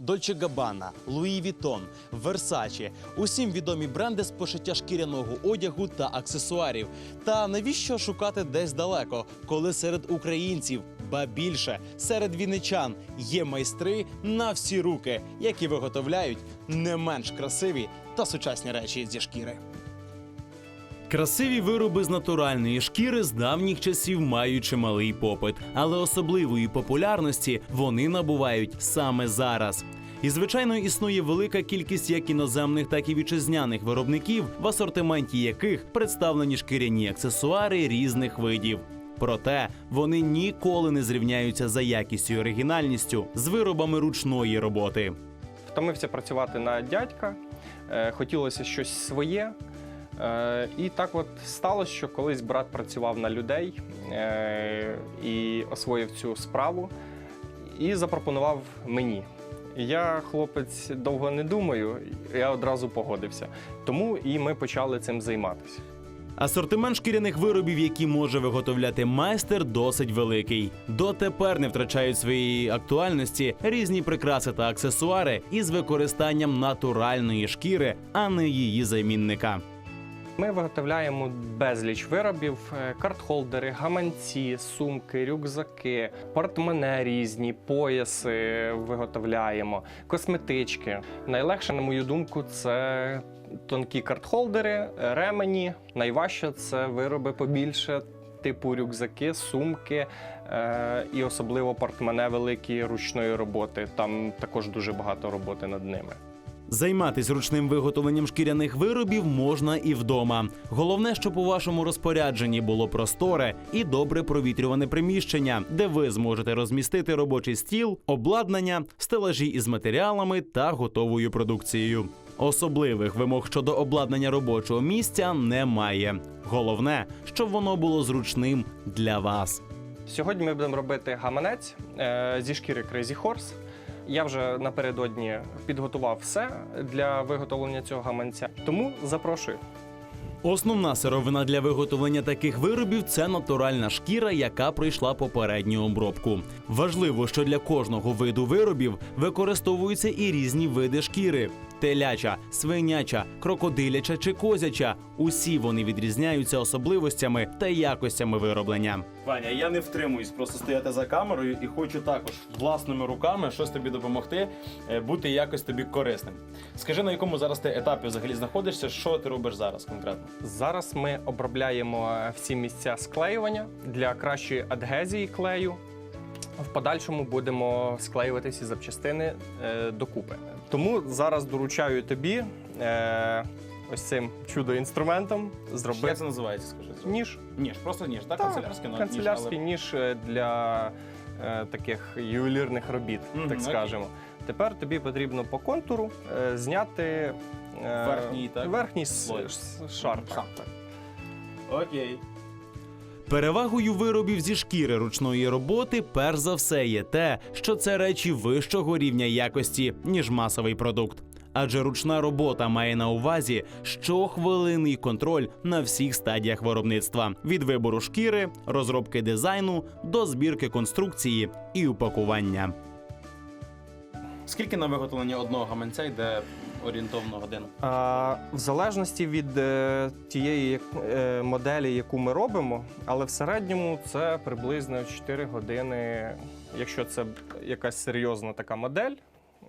Dolce Габана, Луї Вітон, Версачі – усім відомі бренди з пошиття шкіряного одягу та аксесуарів. Та навіщо шукати десь далеко, коли серед українців, ба більше серед вінничан є майстри на всі руки, які виготовляють не менш красиві та сучасні речі зі шкіри. Красиві вироби з натуральної шкіри з давніх часів мають чималий попит, але особливої популярності вони набувають саме зараз. І звичайно існує велика кількість як іноземних, так і вітчизняних виробників, в асортименті яких представлені шкіряні аксесуари різних видів. Проте вони ніколи не зрівняються за якістю і оригінальністю з виробами ручної роботи. Втомився працювати на дядька, е, хотілося щось своє. Е, І так от сталося, що колись брат працював на людей е, і освоїв цю справу і запропонував мені. Я хлопець довго не думаю, я одразу погодився. Тому і ми почали цим займатися. Асортимент шкіряних виробів, які може виготовляти майстер, досить великий. Дотепер не втрачають своєї актуальності різні прикраси та аксесуари із використанням натуральної шкіри, а не її замінника. Ми виготовляємо безліч виробів: е, картхолдери, гаманці, сумки, рюкзаки, портмоне різні, пояси виготовляємо, косметички. Найлегше, на мою думку, це тонкі картхолдери, ремені. Найважче це вироби побільше. Типу рюкзаки, сумки е, і особливо портмоне великі ручної роботи. Там також дуже багато роботи над ними. Займатись ручним виготовленням шкіряних виробів можна і вдома. Головне, щоб у вашому розпорядженні було просторе і добре провітрюване приміщення, де ви зможете розмістити робочий стіл, обладнання, стелажі із матеріалами та готовою продукцією. Особливих вимог щодо обладнання робочого місця немає. Головне, щоб воно було зручним для вас. Сьогодні ми будемо робити гаманець е, зі шкіри Crazy Horse. Я вже напередодні підготував все для виготовлення цього гаманця, тому запрошую. Основна сировина для виготовлення таких виробів це натуральна шкіра, яка пройшла попередню обробку. Важливо, що для кожного виду виробів використовуються і різні види шкіри: теляча, свиняча, крокодиляча чи козяча. Усі вони відрізняються особливостями та якостями вироблення. Ваня, я не втримуюсь просто стояти за камерою і хочу також власними руками щось тобі допомогти, е, бути якось тобі корисним. Скажи, на якому зараз ти етапі взагалі знаходишся, що ти робиш зараз конкретно? Зараз ми обробляємо всі місця склеювання для кращої адгезії клею. В подальшому будемо склеювати всі запчастини е, докупи. Тому зараз доручаю тобі е, ось цим чудо-інструментом Як зробити це називається, скажи? ніж. Ніж, просто ніж, так? Канцелярський ніж, канцелярський ніж е, для е, таких ювелірних робіт, Мгм, так окей. скажемо. Тепер тобі потрібно по контуру е, зняти е, Верхній, так? верхній с- Слой. с- шар. Шар, так. Окей. Перевагою виробів зі шкіри ручної роботи, перш за все, є те, що це речі вищого рівня якості, ніж масовий продукт. Адже ручна робота має на увазі щохвилинний контроль на всіх стадіях виробництва: від вибору шкіри, розробки дизайну до збірки конструкції і упакування. Скільки на виготовлення одного гаманця йде орієнтовно годину? А, в залежності від е, тієї е, моделі, яку ми робимо, але в середньому це приблизно 4 години. Якщо це якась серйозна така модель,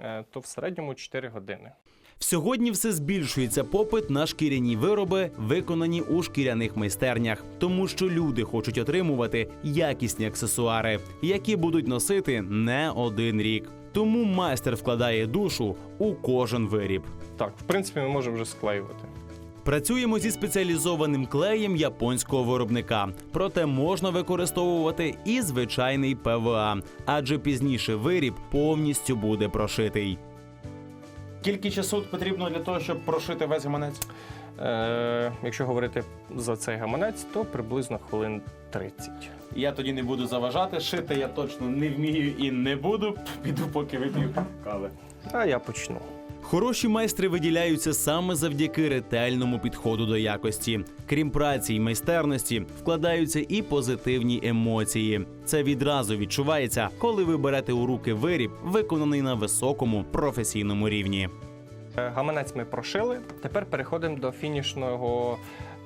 е, то в середньому 4 години. Сьогодні все збільшується попит на шкіряні вироби, виконані у шкіряних майстернях, тому що люди хочуть отримувати якісні аксесуари, які будуть носити не один рік. Тому майстер вкладає душу у кожен виріб. Так, в принципі, ми можемо вже склеювати. Працюємо зі спеціалізованим клеєм японського виробника, проте можна використовувати і звичайний ПВА, адже пізніше виріб повністю буде прошитий. Скільки часу потрібно для того, щоб прошити весь гаманець? Е, якщо говорити за цей гаманець, то приблизно хвилин 30. Я тоді не буду заважати. Шити я точно не вмію і не буду. Піду, поки вип'ю кави. А я почну. Хороші майстри виділяються саме завдяки ретельному підходу до якості. Крім праці й майстерності, вкладаються і позитивні емоції. Це відразу відчувається, коли ви берете у руки виріб, виконаний на високому професійному рівні. Е, Гаманець ми прошили. Тепер переходимо до фінішного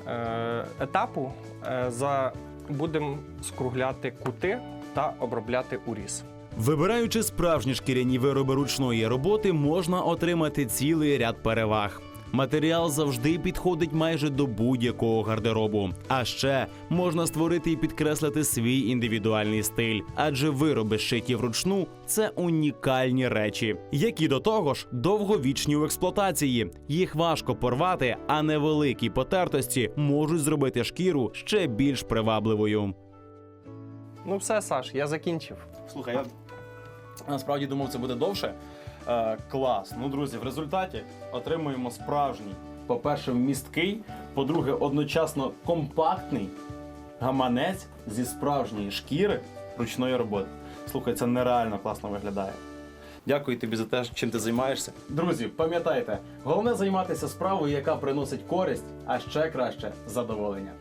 е, етапу. Е. Будемо скругляти кути та обробляти уріз. Вибираючи справжні шкіряні вироби ручної роботи, можна отримати цілий ряд переваг. Матеріал завжди підходить майже до будь-якого гардеробу. А ще можна створити і підкреслити свій індивідуальний стиль, адже вироби шиті вручну це унікальні речі, які до того ж довговічні в експлуатації. Їх важко порвати, а невеликі потертості можуть зробити шкіру ще більш привабливою. Ну все, Саш, я закінчив. Слухай, я насправді думав, це буде довше. Е, клас. Ну, друзі, в результаті отримуємо справжній, по-перше, вмісткий, по-друге, одночасно компактний гаманець зі справжньої шкіри ручної роботи. Слухай, це нереально класно виглядає. Дякую тобі за те, чим ти займаєшся. Друзі, пам'ятайте, головне займатися справою, яка приносить користь, а ще краще задоволення.